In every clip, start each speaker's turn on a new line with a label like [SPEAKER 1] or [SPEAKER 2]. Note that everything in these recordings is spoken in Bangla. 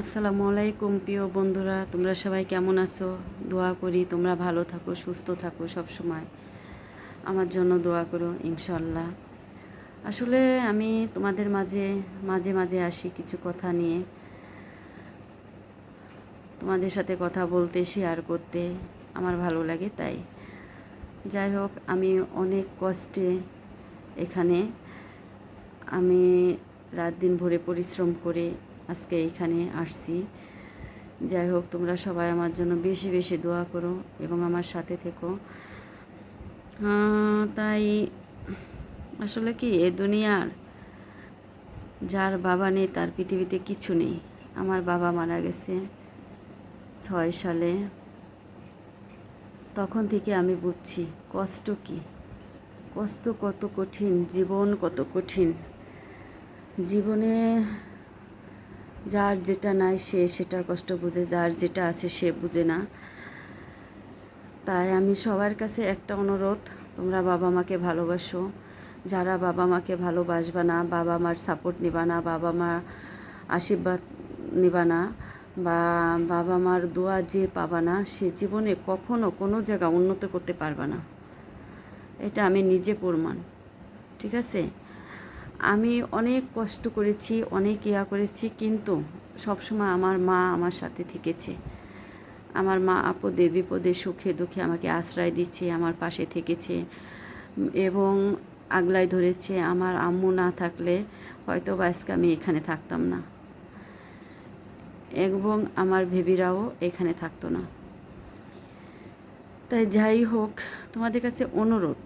[SPEAKER 1] আসসালামু আলাইকুম, প্রিয় বন্ধুরা। তোমরা সবাই কেমন আছো? দোয়া করি তোমরা ভালো থাকো, সুস্থ থাকো সব সময় আমার জন্য দোয়া করো ইনশাল্লাহ আসলে আমি তোমাদের মাঝে মাঝে মাঝে আসি কিছু কথা নিয়ে। তোমাদের সাথে কথা বলতে শেয়ার করতে আমার ভালো লাগে, তাই। যাই হোক, আমি অনেক কষ্টে এখানে। আমি রাত দিন ভরে পরিশ্রম করে আজকে এখানে আসছি। যাই হোক, তোমরা সবাই আমার জন্য বেশি বেশি দোয়া করো এবং আমার সাথে থেকো। তাই আসলে কি, এ দুনিয়ার যার বাবা নেই, তার পৃথিবীতে কিছু নেই। আমার বাবা মারা গেছে ছয় সালে। তখন থেকে আমি বুঝছি, কষ্ট কি? কষ্ট কত কঠিন, জীবন কত কঠিন। জীবনে যার যেটা নাই সে সেটার কষ্ট বুঝে, যার যেটা আছে সে বুঝে না। তাই আমি সবার কাছে একটা অনুরোধ, তোমরা বাবা মাকে ভালোবাসো। যারা বাবা মাকে ভালোবাসবা না, বাবা মার সাপোর্ট নিবা না, বাবা মা আশীর্বাদ নিবা না, বা বাবা মার দোয়া যে পাবা না, সে জীবনে কখনো কোনো জায়গা উন্নত করতে পারবা না। এটা আমি নিজে প্রমাণ, ঠিক আছে? আমি অনেক কষ্ট করেছি, অনেক ইয়া করেছি, কিন্তু সবসময় আমার মা আমার সাথে থেকেছে। আমার মা আপদে বিপদে সুখে দুঃখে আমাকে আশ্রয় দিচ্ছে, আমার পাশে থেকেছে এবং আগলায় ধরেছে। আমার আম্মু না থাকলে হয়তো বা আজকে আমি এখানে থাকতাম না। এবং আমার ভেবিরাও এখানে থাকতো না। তাই যাই হোক, তোমাদের কাছে অনুরোধ,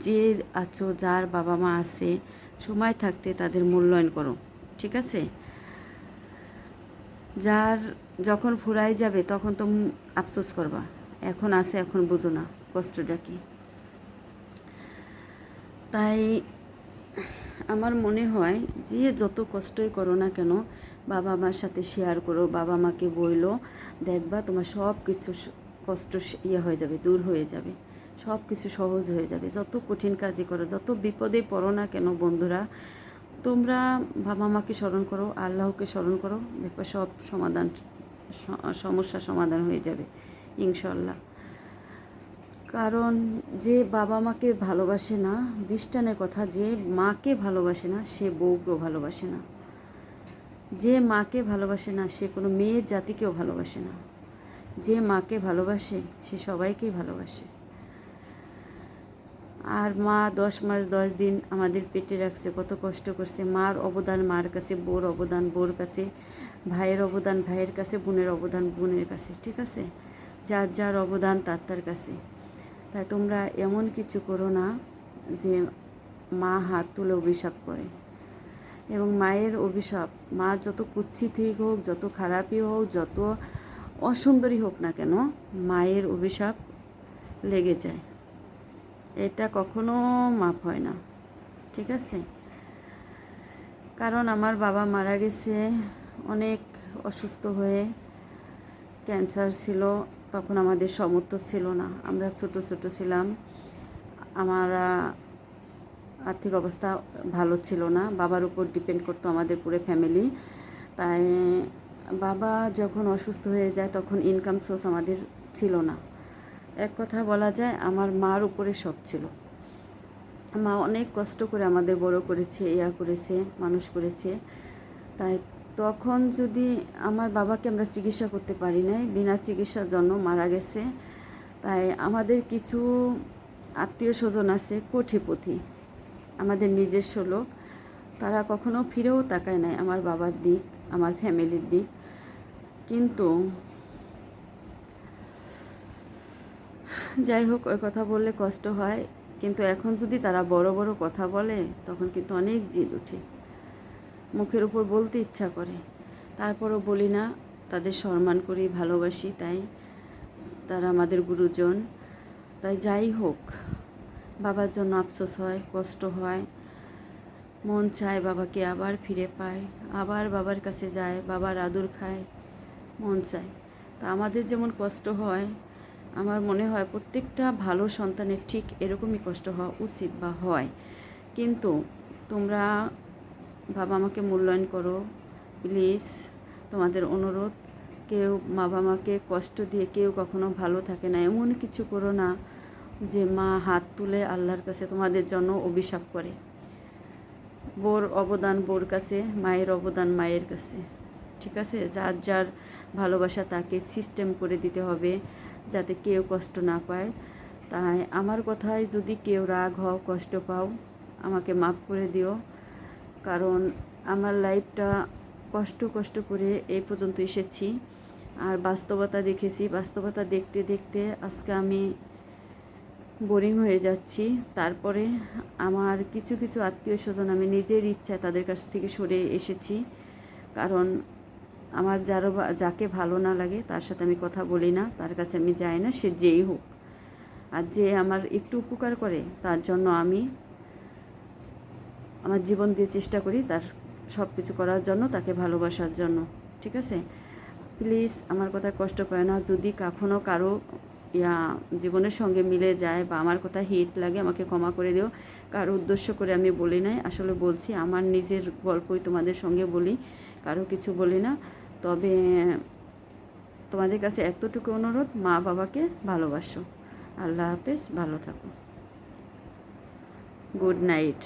[SPEAKER 1] যে আছো, যার বাবা মা আছে সময় থাকতে তাদের মূল্যায়ন করো, ঠিক আছে? যার যখন ফুরাই যাবে, তখন তো আফসোস করবা। এখন আছে, এখন বুঝো না, কষ্টটা কি? তাই আমার মনে হয় যে যত কষ্টই করো না কেন, বাবা মার সাথে শেয়ার করো, বাবা মাকে বইলো, দেখবা তোমার সব কিছু কষ্ট ইয়ে হয়ে যাবে, দূর হয়ে যাবে। সব কিছু সহজ হয়ে যাবে। যত কঠিন কাজই করো, যত বিপদে পড়ো না কেন বন্ধুরা, তোমরা বাবা মাকে স্মরণ করো, আল্লাহকে স্মরণ করো, দেখবে সব সমাধান সমস্যা সমাধান হয়ে যাবে ইনশাল্লাহ কারণ যে বাবা মাকে ভালোবাসে না, দৃষ্টানের কথা, যে মাকে ভালোবাসে না, সে বউকেও ভালোবাসে না। যে মাকে ভালোবাসে না, সে কোনো মেয়ের জাতিকেও ভালোবাসে না। যে মাকে ভালোবাসে, সে সবাইকেই ভালোবাসে। আর মা দশ মাস, দশ দিন আমাদের পেটে রাখছে। কত কষ্ট করছে। মার অবদান, মার কাছে বোর অবদান বোর কাছে, ভাইয়ের অবদান, ভাইয়ের কাছে, বোনের অবদান, বোনের কাছে, ঠিক আছে? যার যার অবদান, তার তার কাছে। তাই তোমরা এমন কিছু করো না যে মা হাত তুলে অভিশাপ করে। এবং মায়ের অভিশাপ, মা যত কুৎসিতই হোক, যত খারাপই হোক, যত অসুন্দরী হোক না কেন, মায়ের অভিশাপ লেগে যায়। এটা কখনো মাপ হয় না, ঠিক আছে? কারণ আমার বাবা মারা গেছে, অনেক অসুস্থ হয়ে ক্যান্সার ছিল, তখন আমাদের সমর্থ ছিল না। আমরা ছোট ছোট ছিলাম। আমার আর্থিক অবস্থা ভালো ছিল না। বাবার উপর ডিপেন্ড করতো আমাদের পুরো ফ্যামিলি। তাই বাবা যখন অসুস্থ হয়ে যায়, তখন ইনকাম সোর্স আমাদের ছিল না। এক কথা বলা যায়, আমার মার উপরে সব ছিল। মা অনেক কষ্ট করে আমাদের বড় করেছে, ইয়া করেছে, মানুষ করেছে। তাই তখন যদি আমার বাবাকে আমরা চিকিৎসা করতে পারি নাই, বিনা চিকিৎসার জন্য মারা গেছে, তাই আমাদের কিছু আত্মীয় স্বজন আছে কোঠিপথি আমাদের নিজস্ব লোক, তারা কখনো ফিরেও তাকায় নাই আমার বাবার দিক, আমার ফ্যামিলির দিক। কিন্তু যাই হোক, ওই কথা বললে কষ্ট হয়। কিন্তু এখন যদি তারা বড় বড় কথা বলে, তখন কিন্তু অনেক জিদ ওঠে। মুখের উপর বলতে ইচ্ছা করে। তারপরও বলি না, তাদের সম্মান করি, ভালোবাসি, তাই তারা আমাদের গুরুজন। তাই যাই হোক, বাবার জন্য আফসোস হয়, কষ্ট হয়। মন চায় বাবাকে আবার ফিরে পায়, আবার বাবার কাছে যায়, বাবার আদর খায়, মন চায়। তা আমাদের যেমন কষ্ট হয় আমার মনে হয় প্রত্যেকটা ভালো সন্তানের ঠিক এরকমই কষ্ট হওয়া উচিত বা হয়। কিন্তু তোমরা বাবা আমাকে মূল্যায়ন করো প্লিজ তোমাদের অনুরোধ, কেউ মা বাবাকে কষ্ট দিয়ে কেউ কখনো ভালো থাকে না। এমন কিছু করো না যে মা হাত তুলে আল্লাহর কাছে তোমাদের জন্য অভিশাপ করে। বোর অবদান বোর কাছে, মায়ের অবদান মায়ের কাছে। ঠিক আছে? যার যার ভালোবাসা তাকে সিস্টেম করে দিতে হবে। যাতে কেউ কষ্ট না পায়। তাই আমার কথায় যদি কেউ রাগ হও, কষ্ট পাও, আমাকে মাফ করে দিও। কারণ আমার লাইফটা কষ্ট কষ্ট করে এই পর্যন্ত এসেছি। আর বাস্তবতা দেখেছি। বাস্তবতা দেখতে দেখতে আজকে আমি বোরিং হয়ে যাচ্ছি। তারপরে আমার কিছু কিছু আত্মীয় স্বজন আমি নিজের ইচ্ছায় তাদের কাছ থেকে সরে এসেছি। কারণ আমার যার যাকে ভালো না লাগে, তার সাথে আমি কথা বলি না, তার কাছে আমি যাই না, সে যেই হোক। আর যে আমার একটু উপকার করে, তার জন্য আমি আমার জীবন দিয়ে চেষ্টা করি তার সব কিছু করার জন্য, তাকে ভালোবাসার জন্য, ঠিক আছে? প্লিজ আমার কথা কষ্ট পায় না। যদি কখনও কারও, ইয়া, জীবনের সঙ্গে মিলে যায় বা আমার কথা হিট লাগে, আমাকে ক্ষমা করে দিও। কারও উদ্দেশ্য করে আমি বলি নাই। আসলে বলছি, আমার নিজের গল্পই তোমাদের সঙ্গে বলি, কারও কিছু বলি না। তবে তোমাদের কাছে এতটুকু অনুরোধ মা বাবাকে ভালোবাসো। আল্লাহ হাফেজ ভালো থাকো। Good night.